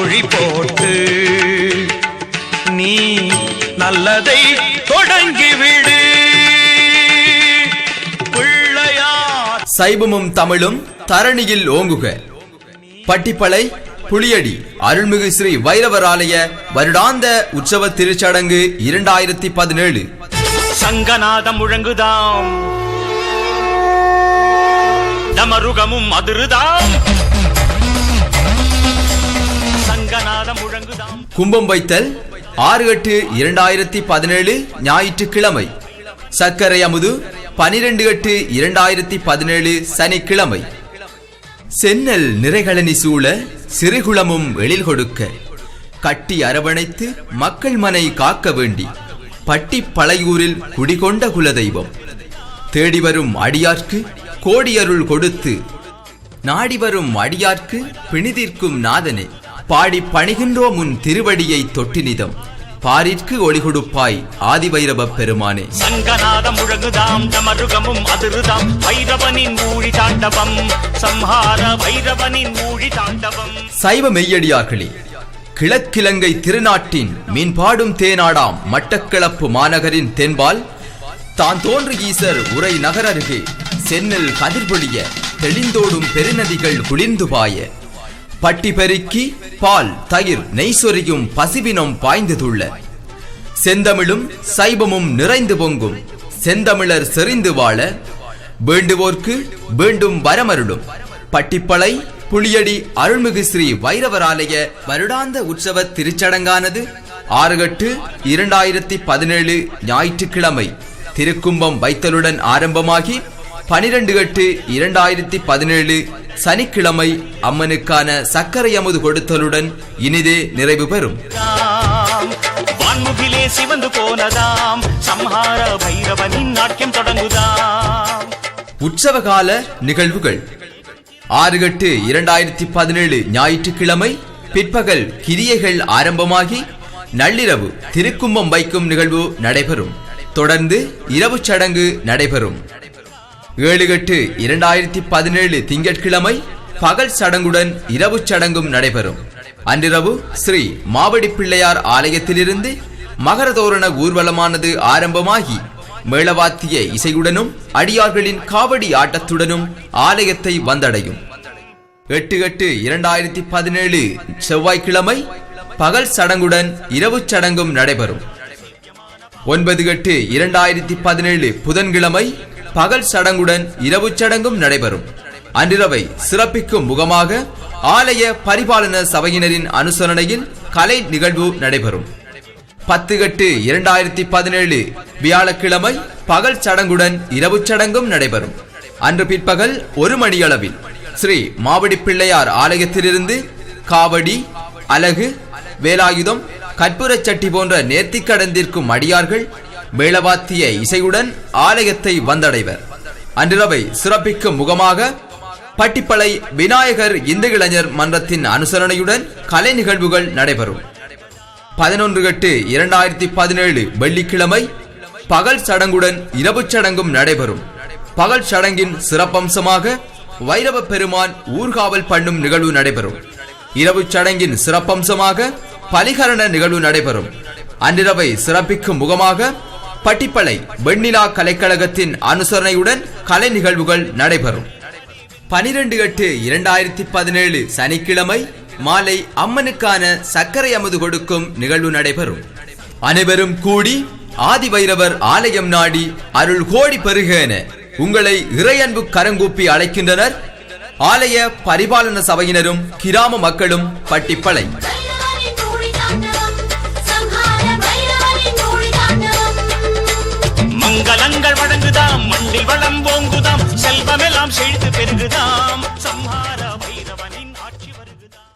வழி போட்டு நீ நல்லதை தொடங்கிவிடு பிள்ளையார் சைவமும் தமிழும் தரணியில் ஓங்குக. பட்டிப்பளை புளியடி அருள்மிகு ஸ்ரீ வைரவர் ஆலய வருடாந்த உற்சவ திருச்சடங்கு இரண்டாயிரத்தி பதினேழு. சங்கநாதம் முழங்குதாம். டமருகமும் அதிருதாம். கும்பம் வைத்தல் ஆறு எட்டு இரண்டாயிரத்தி பதினேழு ஞாயிற்றுக்கிழமை. சர்க்கரை அமுது பனிரெண்டு எட்டு இரண்டாயிரத்தி பதினேழு சனிக்கிழமை. சென்னல் நிறைகளனி சூழ சிறுகுளமும் எழில் கொடுக்க. கட்டி அரவணைத்து மக்கள் மனை காக்க வேண்டி. பட்டி பழையூரில் குடிகொண்ட குலதெய்வம். தேடி வரும் அடியார்க்கு கோடியருள் கொடுத்து. நாடி வரும் அடியார்க்கு பிணிதிர்க்கும் நாதனே. பாடி பணிகின்றோம் உன் திருவடியை தொட்டினிதம். பாரிற்கு ஒளி கொடுப்பாய் ஆதிவைரவப் பெருமானே. சங்கநாதம் முழங்குதாம் டமருகமும் அதிருதாம். வைரவனின் மூழி தாண்டவம் சம்ஹார வைரவனின் மூழி தாண்டவம். சைவ மெய்யடியார்களே கிழக்கிழங்கை திருநாட்டின் மீன்பாடும் தேனாடாம் மட்டக்களப்பு மாநகரின் தென்பால் தான் தோன்று ஈசர் உரை நகர் அருகே சென்னல் கதிர்பொழிய தெளிந்தோடும் பெருநதிகள் குளிர்ந்து பாய. பட்டி பெருக்கி பால் தயிர் நெய் சொரியும் பசிவினம் பாய்ந்ததுள்ள. செந்தமிழும் சைபமும் நிறைந்து பொங்கும். செந்தமிழர் செறிந்து வாழ வேண்டுவோர்க்கு வேண்டும் வரமருளும். பட்டிப்பளை புளியடி அருள்மிகு ஸ்ரீ வைரவராலய வருடாந்த உற்சவ திருச்சடங்கானது ஆறு எட்டு இரண்டாயிரத்தி பதினேழு ஞாயிற்றுக்கிழமை. திருக்கும்பம் வைத்தலுடன் ஆரம்பமாகி பனிரெண்டு எட்டு இரண்டாயிரத்தி பதினேழு சனிக்கிழமை அம்மனுக்கான சர்க்கரை அமுது கொடுத்தலுடன் இனிதே நிறைவு பெறும். வான்முகிலே சிவந்து போனதாம். சம்ஹார பைரவனின் நாட்டியம் தொடங்குதாம். உற்சவகால நிகழ்வுகள். ஆறு எட்டு இரண்டாயிரத்தி பதினேழு ஞாயிற்றுக்கிழமை பிற்பகல் கிரியைகள் ஆரம்பமாகி நள்ளிரவு திருக்கும்பம் வைக்கும் நிகழ்வு நடைபெறும். தொடர்ந்து இரவு சடங்கு நடைபெறும். ஏழு எட்டு இரண்டாயிரத்தி பதினேழு திங்கட்கிழமை பகல் சடங்குடன் இரவு சடங்கும் நடைபெறும். அன்றிரவு ஸ்ரீ மாவடி பிள்ளையார் ஆலயத்திலிருந்து மகரதோரண ஊர்வலமானது ஆரம்பமாகி மேளவாத்திய இசையுடனும் அடியார்களின் காவடி ஆட்டத்துடனும் ஆலயத்தை வந்தடையும். எட்டு எட்டு இரண்டாயிரத்தி பதினேழு செவ்வாய்க்கிழமை பகல் சடங்குடன் இரவு சடங்கும் நடைபெறும். ஒன்பது எட்டு இரண்டாயிரத்தி பதினேழு புதன்கிழமை பகல் சடங்குடன் இரவு சடங்கும் நடைபெறும். அன்றிரவை சிறப்பிக்கும் முகமாக ஆலய பரிபாலன சபையினரின் அனுசரணையில் கலை நிகழ்வு நடைபெறும். பத்து எட்டு இரண்டாயிரத்தி பதினேழு வியாழக்கிழமை பகல் சடங்குடன் இரவு சடங்கும் நடைபெறும். அன்று பிற்பகல் ஒரு மணியளவில் ஸ்ரீ மாவடி பிள்ளையார் ஆலயத்திலிருந்து காவடி அலகு வேலாயுதம் கற்பூரச் சட்டி போன்ற நேர்த்தி கடந்திருக்கும் அடியார்கள் மேளவாத்திய இசையுடன் ஆலயத்தை வந்தடைவர். அன்றிரவை சிறப்பிக்கும் முகமாக பட்டிப்பளை விநாயகர் இந்து இளைஞர் மன்றத்தின் அனுசரணையுடன் கலை நிகழ்வுகள் நடைபெறும். பதினொன்று எட்டு இரண்டாயிரத்தி பதினேழு வெள்ளிக்கிழமை பகல் சடங்குடன் இரவு சடங்கும் நடைபெறும். பகல் சடங்கின் சிறப்பம்சமாக வைரவ பெருமான் ஊர்காவல் பண்ணும் நிகழ்வு நடைபெறும். இரவு சடங்கின் சிறப்பம்சமாக பலிகரண நிகழ்வு நடைபெறும். அன்றிரவை சிறப்பிக்கும் முகமாக பட்டிப்பளை வெண்ணிலா கலைக்கழகத்தின் அனுசரணையுடன் கலை நிகழ்வுகள் நடைபெறும். பனிரெண்டு எட்டு இரண்டாயிரத்தி பதினேழு சனிக்கிழமை மாலை அம்மனுக்கான சர்க்கரை அமுது கொடுக்கும் நிகழ்வு நடைபெறும். அனைவரும் கூடி ஆதிவைரவர் ஆலயம் நாடி அருள் கோடி பெருகேன உங்களை இறையன்பு கரங்கூப்பி அழைக்கின்றனர். ஆலய பரிபாலன சபையினரும் கிராம மக்களும் பட்டிப்பளை. மங்களங்கள் வழங்குதாம் மண்ணில் வளம் ஓங்குதாம் செல்வமெல்லாம் செழித்து பெருகுதாம். சம்ஹார